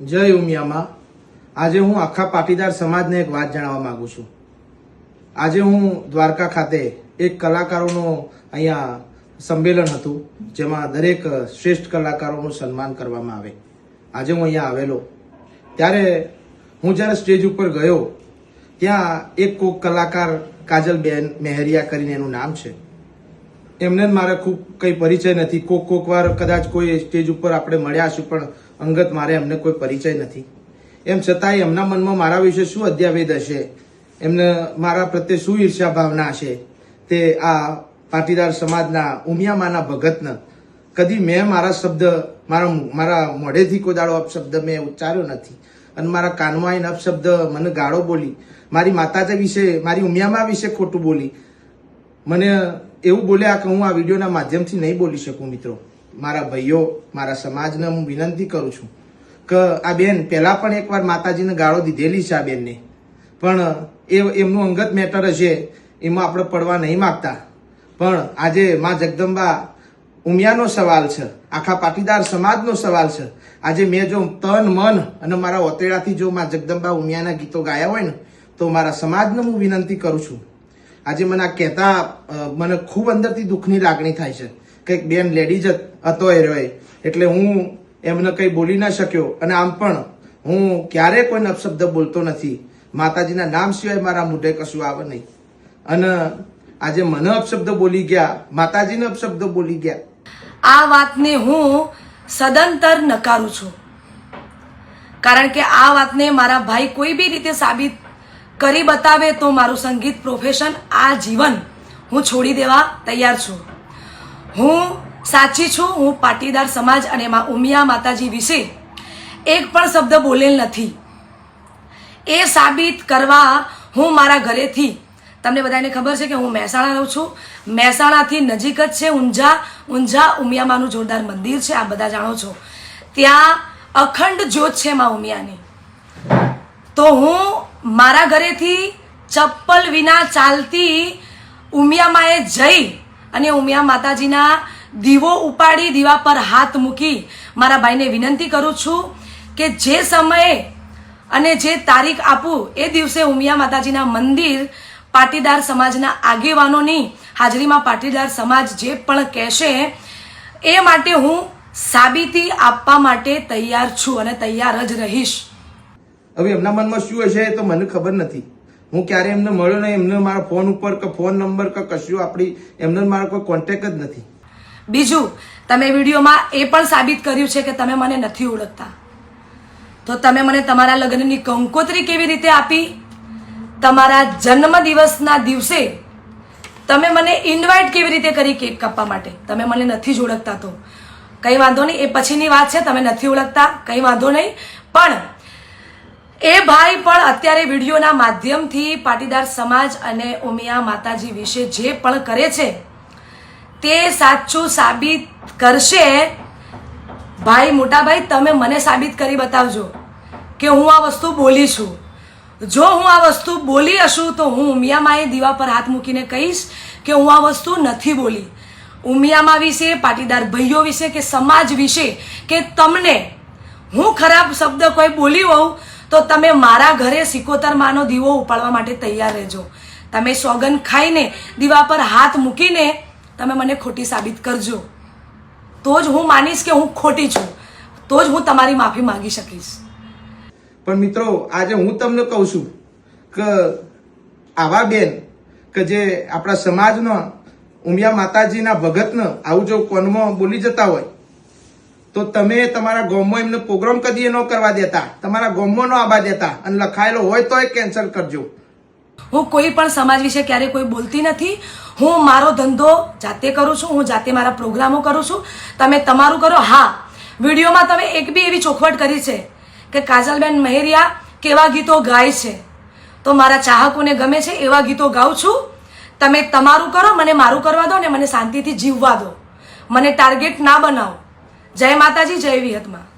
જય ઉમિયામાં. આજે હું આખા પાટીદાર સમાજને એક વાત જણાવવા માંગુ છું. આજે હું દ્વારકા ખાતે એક કલાકારોનું અહીંયા સંમેલન હતું, જેમાં દરેક શ્રેષ્ઠ કલાકારોનું સન્માન કરવામાં આવે. આજે હું અહીંયા આવેલો. ત્યારે હું જ્યારે સ્ટેજ ઉપર ગયો, ત્યાં એક કોક કલાકાર કાજલ બેન મેહરિયા કરીને એનું નામ છે. એમને મારે ખૂબ કંઈ પરિચય નથી. કોક કોક વાર કદાચ કોઈ સ્ટેજ ઉપર આપણે મળ્યા છું પણ અંગત મારે એમને કોઈ પરિચય નથી. એમ છતાંય એમના મનમાં મારા વિશે શું અધ્યાવેદ હશે? એમને મારા પ્રત્યે શું ઈર્ષ્યા ભાવના હશે? તે આ પાટીદાર સમાજના ઉમિયામાના ભગતને. કદી મેં મારા શબ્દ, મારા મારા મોઢેથી કોઈ દાડો અપશબ્દ મેં ઉચ્ચાર્યો નથી. અને મારા કાનમાં આવીને અપશબ્દ મને ગાળો બોલી, મારી માતાજી વિશે, મારી ઉમિયામા વિશે ખોટું બોલી. મને એવું બોલ્યા કે હું આ વિડીયોના માધ્યમથી નહીં બોલી શકું, મિત્રો. મારા ભાઈઓ, મારા સમાજને હું વિનંતી કરું છું કે આ બેન પહેલા પણ એકવાર માતાજીને ગાળો દીધેલી છે આ બેનને. પણ એ એમનું અંગત મેટર હશે એમાં આપણે પડવા નહીં માગતા. પણ આજે માં જગદંબા ઉમિયાનો સવાલ છે, આખા પાટીદાર સમાજનો સવાલ છે. આજે મેં જો તન, મન અને મારા ઓતેડાથી જો માં જગદંબા ઉમિયાના ગીતો ગાયા હોય ને, તો મારા સમાજને હું વિનંતી કરું છું. આજે મને આ કહેતા મને ખૂબ અંદરથી દુઃખની લાગણી થાય છે. કે એક બેન લેડીઝ હતો એ રહ્યો એટલે હું એમને કંઈ બોલી ના શક્યો. અને આમ પણ હું ક્યારેય કોઈ અપશબ્દ બોલતો નથી. માતાજીના નામ સિવાય મારા મોઢે કશું આવે નહીં. અને આજે મને અપશબ્દ બોલી ગયા, માતાજીને અપશબ્દ બોલી ગયા. આ વાતને હું સદંતર નકારું છું. કારણ કે આ વાતને મારા ભાઈ કોઈ બી રીતે સાબિત કરી બતાવે તો મારું સંગીત પ્રોફેશન આ જીવન હું છોડી દેવા તૈયાર છું. હું સાચી છું, હું પાટીદાર સમાજ અને માં ઉમિયા માતાજી વિશે એક પણ શબ્દ બોલેલ નથી. એ સાબિત કરવા હું મારા ઘરેથી, તમને બધાને ખબર છે કે હું મહેસાણા રહું છું. મહેસાણાથી નજીક જ છે ઊંઝા ઊંઝા ઉમિયામાનું જોરદાર મંદિર છે આ બધા જાણો છો. ત્યાં અખંડ જ્યોત છે મા ઉમિયાની. તો હું મારા ઘરેથી ચપ્પલ વિના ચાલતી ઉમિયામાએ જઈ અને ઉમિયા માતાજીના દીવો ઉપાડી દીવા પર હાથ મૂકી મારા ભાઈને વિનંતી કરું છું કે જે સમયે અને જે તારીખ આપું, એ દિવસે ઉમિયા માતાજીના મંદિર પાટીદાર સમાજના આગેવાનોની હાજરીમાં પાટીદાર સમાજ જે પણ કહેશે, એ માટે હું સાબિતી આપવા માટે તૈયાર છું અને તૈયાર જ રહીશ. હવે એમના મનમાં શું હશે તો મને ખબર નથી. હું ક્યારે એમને મળ્યો નહીં, એમને મારા ફોન ઉપર કે ફોન નંબર કે કશું આપણી, એમને મારો કોઈ કોન્ટેક જ નથી. બીજું, તમે વિડીયોમાં એ પણ સાબિત કર્યું છે કે તમે મને નથી ઓળખતા. તો તમે મને તમારા લગ્નની કંકોત્રી કેવી રીતે આપી? તમારા જન્મ દિવસના દિવસે તમે મને ઇન્વાઇટ કેવી રીતે કરી કેક કાપવા માટે? તમે મને નથી જ ઓળખતા તો. કંઈ વાંધો નહીં, એ પછીની વાત છે, તમે નથી ઓળખતા, કંઈ વાંધો નહીં. પણ એ ભાઈ પણ અત્યારે વિડીયોના માધ્યમથી પાટીદાર સમાજ અને ઉમિયા માતાજી વિશે જે પણ કરે છે, તે સાચું સાબિત કરશે. ભાઈ મોટાભાઈ, તમે મને સાબિત કરી બતાવજો કે હું આ વસ્તુ બોલી છું. જો હું આ વસ્તુ બોલી હશું તો હું ઉમિયામાએ દીવા પર હાથ મૂકીને કહીશ કે હું આ વસ્તુ નથી બોલી. ઉમિયામાં વિશે, પાટીદાર ભાઈઓ વિશે કે સમાજ વિશે કે તમને હું ખરાબ શબ્દ કોઈ બોલી હોઉં તો તમે મારા ઘરે સિકોતર માનો દીવો ઉપાડવા માટે તૈયાર રહેજો. તમે સોગન ખાઈને દીવા પર હાથ મૂકીને તમે મને ખોટી સાબિત કરજો. તો જ હું માનીશ કે હું ખોટી છું. તો જ હું તમારી માફી માંગી શકીશ. પણ મિત્રો, આજે હું તમને કહું છું કે આવા બેન કે જે આપણા સમાજનો ઉમિયા માતાજીના ભગતને આવું જો કોનમાં બોલી જતા હોય તો તમે તમારા ગામમાં એમને પ્રોગ્રામ કદી ન કરવા દેતા. તમારા ગામમાં ન આવવા દેતા. અને લખાયેલો હોય તો એ કેન્સલ કરજો. હું કોઈ પણ સમાજ વિશે ક્યારેય કોઈ બોલતી નથી. હું મારો ધંધો જાતે કરું છું, હું જાતે મારા પ્રોગ્રામો કરું છું. તમે તમારું કરો. હા, વિડીયોમાં તમે એક બી એવી ચોખવટ કરી છે કે કાજલબેન મહેરિયા કેવા ગીતો ગાય છે. તો મારા ચાહકોને ગમે છે એવા ગીતો ગાઉં છું. તમે તમારું કરો, મને મારું કરવા દો ને મને શાંતિથી જીવવા દો. મને ટાર્ગેટ ના બનાવો. જય માતાજી જય વિહતમાં.